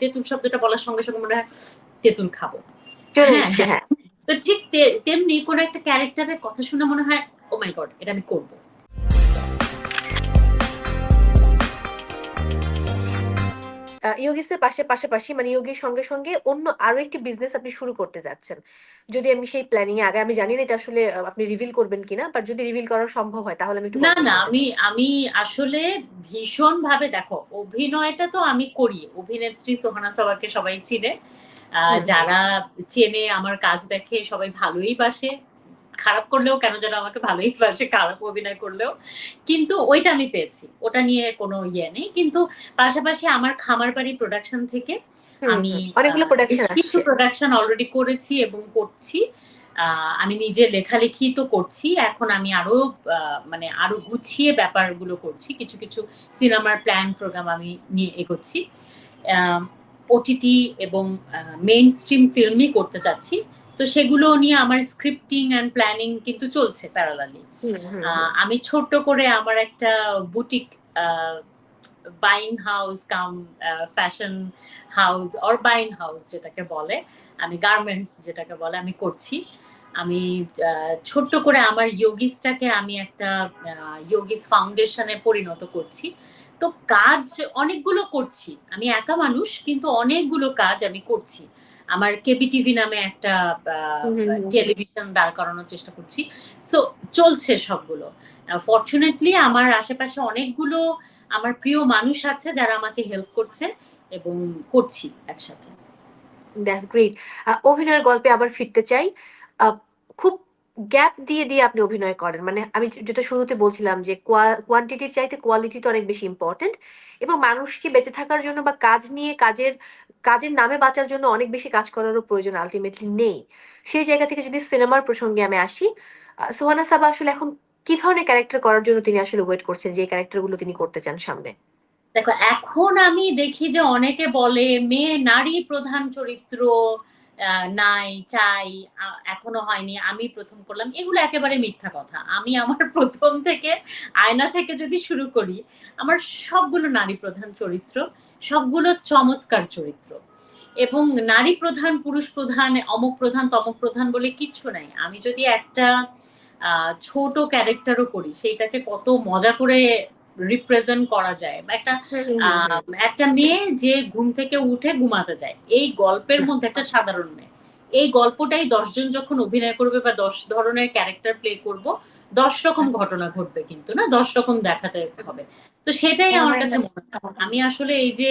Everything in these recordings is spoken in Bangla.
তেঁতুল শব্দটা বলার সঙ্গে সঙ্গে মনে হয় তেঁতুল খাব। হ্যাঁ, হ্যাঁ তো ঠিক তেমনি কোন একটা ক্যারেক্টারের কথা শুনে মনে হয় ও মাই গড এটা আমি করব। ইয়োগিসের পাশে পাশাপাশি মানে ইয়োগির সঙ্গে সঙ্গে অন্য আরও একটি বিজনেস আপনি শুরু করতে যাচ্ছেন। যদি আমি সেই প্ল্যানিং এ আগে আমি জানি না এটা আসলে আপনি রিভিল করবেন কিনা বাট যদি রিভিল করা সম্ভব হয় তাহলে আমি একটু না না আমি আমি আসলে ভীষণ ভাবে দেখো অভিনয়টা তো আমি করি। অভিনেত্রী সোহানা সাবাকে সবাই চিনে। যারা চেনে আমার কাজ দেখে সবাই ভালোই বাসে। খারাপ করলেও কেন যেন আমাকে ভালোই বাসে খারাপ অভিনয় করলেও। কিন্তু ওইটা আমি পেয়েছি। ওটা নিয়ে কোনো ইয়ে নেই। কিন্তু পাশাপাশি আমার খামার বাড়ি প্রোডাকশন থেকে আমি অনেকগুলো প্রোডাকশন কিছু প্রোডাকশন অলরেডি করেছি এবং করছি। আহ, আমি নিজে লেখালেখি তো করছি। এখন আমি আরও আহ, মানে আরও গুছিয়ে ব্যাপারগুলো করছি। কিছু কিছু সিনেমার প্ল্যান প্রোগ্রাম আমি নিয়ে এগোচ্ছি। ওটিটি এবং মেইন স্ট্রিম ফিল্মই করতে চাচ্ছি। তো সেগুলো নিয়ে আমার স্ক্রিপ্টিং অ্যান্ড প্ল্যানিং কিন্তু চলছে প্যারালালি আমি ছোট্ট করে আমার একটা boutique buying house cum fashion house or buying house যেটাকে বলে আমি গার্মেন্টস যেটাকে বলে আমি করছি। আমি ছোট্ট করে আমার ইয়োগিসটাকে আমি একটা ইয়োগিস ফাউন্ডেশনে পরিণত করছি। তো কাজ অনেকগুলো করছি। আমি একা মানুষ কিন্তু অনেকগুলো কাজ আমি করছি। আমার কেবি টিভি নামে একটা। টেলিভিশন দাঁড় করানোর চেষ্টা করছি। সো চলছে সবগুলো। ফর্চুনেটলি আমার আশেপাশে অনেকগুলো আমার প্রিয় মানুষ আছে যারা আমাকে হেল্প করছে এবং করছি একসাথে। দ্যাটস গ্রেট অভিনয়ের গল্পে আবার ফিরতে চাই। আহ, খুব গ্যাপ দিয়ে দিয়ে আপনি অভিনয় করেন। মানে আমি যেটা শুরুতে বলছিলাম যে কোয়ান্টিটির চাইতে কোয়ালিটিটা অনেক বেশি ইম্পর্টেন্ট এবং মানুষকে বেঁচে থাকার জন্য বা কাজ নিয়ে কাজের কাজের নামে বাঁচার জন্য অনেক বেশি কাজ করারও প্রয়োজন আলটিমেটলি নেই। সেই জায়গা থেকে যদি সিনেমার প্রসঙ্গে আমি আসি সোহানা সাবা আসলে এখন কি ধরনের ক্যারেক্টার করার জন্য তিনি আসলে ওয়েট করছেন যে ক্যারেক্টারগুলো তিনি করতে চান সামনে? দেখো, এখন আমি দেখি যে অনেকে বলে, মেয়ে, নারী প্রধান চরিত্র নাই, চাই এখনও হয়নি, আমি প্রথম করলাম। এগুলো একেবারে মিথ্যা কথা। আমি আমার প্রথম থেকে আয়না থেকে যদি শুরু করি, আমার সবগুলো নারী প্রধান চরিত্র, সবগুলো চমৎকার চরিত্র। এবং নারী প্রধান, পুরুষ প্রধান, অমুক প্রধান, তমক প্রধান বলে কিচ্ছু নাই। আমি যদি একটা ছোট ক্যারেক্টারও করি, সেইটাকে কত মজা করে রিপ্রেজেন্ট করা যায় বা একটা একটা মেয়ে যে ঘুম থেকে উঠে ঘুমাতে যায়। এই গল্পের মধ্যে একটা সাধারণ মেয়ে। এই গল্পটাই দশজন যখন অভিনয় করবে বা দশ ধরনের ক্যারেক্টার প্লে করব দশ রকম আচ্ছা, ঘটনা ঘটবে কিন্তু না? দশ রকম দেখাতে হবে। তো সেটাই আমার কাছে মনে হয়। আমি আসলে এই যে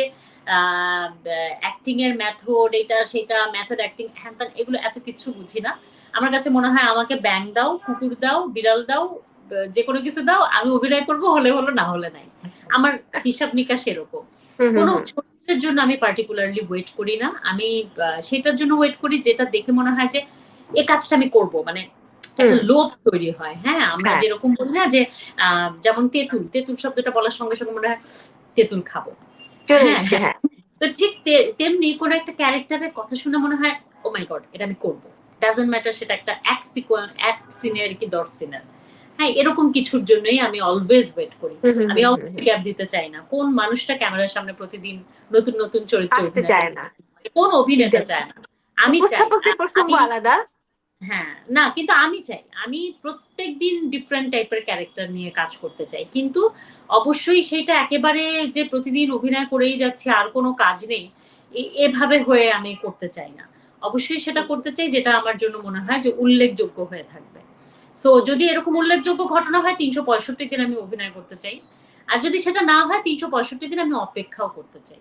অ্যাক্টিং এর মেথড এটা সেটা মেথড অ্যাক্টিং হ্যান এগুলো এত কিছু বুঝি না। আমার কাছে মনে হয় আমাকে ব্যাং দাও কুকুর দাও বিড়াল দাও যে কোনো কিছু দাও আমি অভিনয় করব হলে হলো না হলে নাই। আমার হিসাব নিকাশ এরকম। কোনো। চরিত্রের জন্য আমি পার্টিকুলারলি ওয়েট করি না। আমি সেটার জন্য ওয়েট করি যেটা দেখে মনে হয় যে এ কাজটা আমি করব। মানে একটা লোভ তৈরি হয় হ্যাঁ? আমরা হ্যাঁ। যেরকম বলি না যে যেমন তেঁতুল তেঁতুল শব্দটা বলার সঙ্গে সঙ্গে মনে হয় তেঁতুল খাব। হ্যাঁ, হ্যাঁ। তো ঠিক তেমনি কোন একটা ক্যারেক্টারের কথা শুনে মনে হয় ও মাই গড এটা আমি করব। ডাজন্ট ম্যাটার সেটা একটা এক সিকোয়েন্স এক সিনের কি দশ সিনের হ্যাঁ এরকম কিছুর জন্যই আমি অলওয়েজ ওয়েট করি। আমি গ্যাপ দিতে চাই না। কোন মানুষটা ক্যামেরার সামনে প্রতিদিন নতুন নতুন চরিত্র আসতে চায় না। কোন অভিনেতা. চায় না? আমি চাই। আলাদা। হ্যাঁ না কিন্তু আমি চাই। আমি প্রত্যেক দিন ডিফারেন্ট টাইপের ক্যারেক্টার নিয়ে কাজ করতে চাই। কিন্তু অবশ্যই সেটা একেবারে যে প্রতিদিন অভিনয় করেই যাচ্ছি আর কোনো কাজ নেই এভাবে হয়ে আমি করতে চাই না। অবশ্যই সেটা করতে চাই যেটা আমার জন্য মনে হয় যে উল্লেখযোগ্য হয়ে থাকবে। সো যদি এরকম উল্লেখযোগ্য ঘটনা হয়, তিনশো পঁয়ষট্টি দিন আমি অভিনয় করতে চাই। আর যদি সেটা না হয়, তিনশো পঁয়ষট্টি দিন আমি অপেক্ষাও করতে চাই।